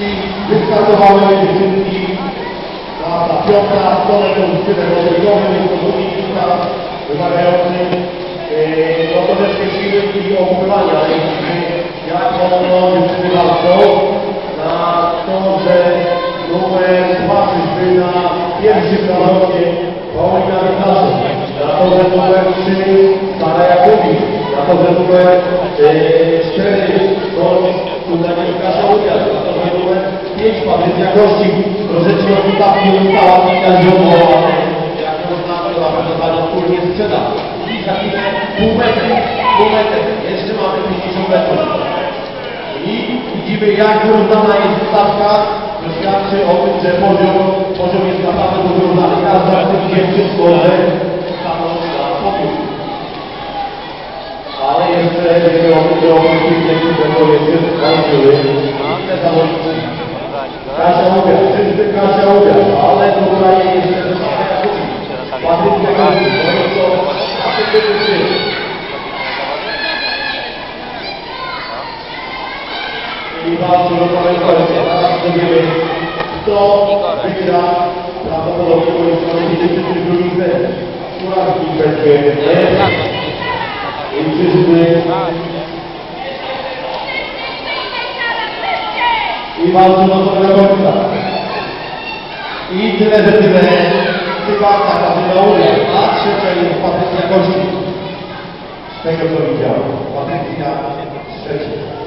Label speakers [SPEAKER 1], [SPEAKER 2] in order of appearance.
[SPEAKER 1] i wyskakowane dziewczynki. Na Piotra, stronę pozytywę rozwojową, uczestnika wymagającym e, no troszeczkę siły i opływania jako wykonawcą na to, że numer patrzyłby na pierwszy planowie Paulina Witasu, na to, że numer 3 Sara Jakubik, na to, że numer 4 to Sultanika Szałudnia, pięć Patrycja Kościk, troszeczkę ostatnio została że jak to na pewno ta wspólnie sprzeda. Pół metry, pół metry, jeszcze mamy 50 metrów. I widzimy jak wyrównana jest stawka, to świadczy o tym, że poziom, poziom jest naprawdę wyrównany. Każda z tych dziewczyn może stanąć na podium. Ale jeszcze wiemy o tym, że 家乡舞表演，这是家乡舞表演，来自湖南益阳市茶陵县，来自这个益阳市，来自这个益阳市。第八组的表演开始，大家注意准备。好，大家，咱们都共同来迎接这个主持人，欢迎主持人。Do samego końca. I tyle, że tyle. Chyba taka była Unia, a trzecia jest Patrycja Kości. Z tego co widziałem. Patrycja trzecia.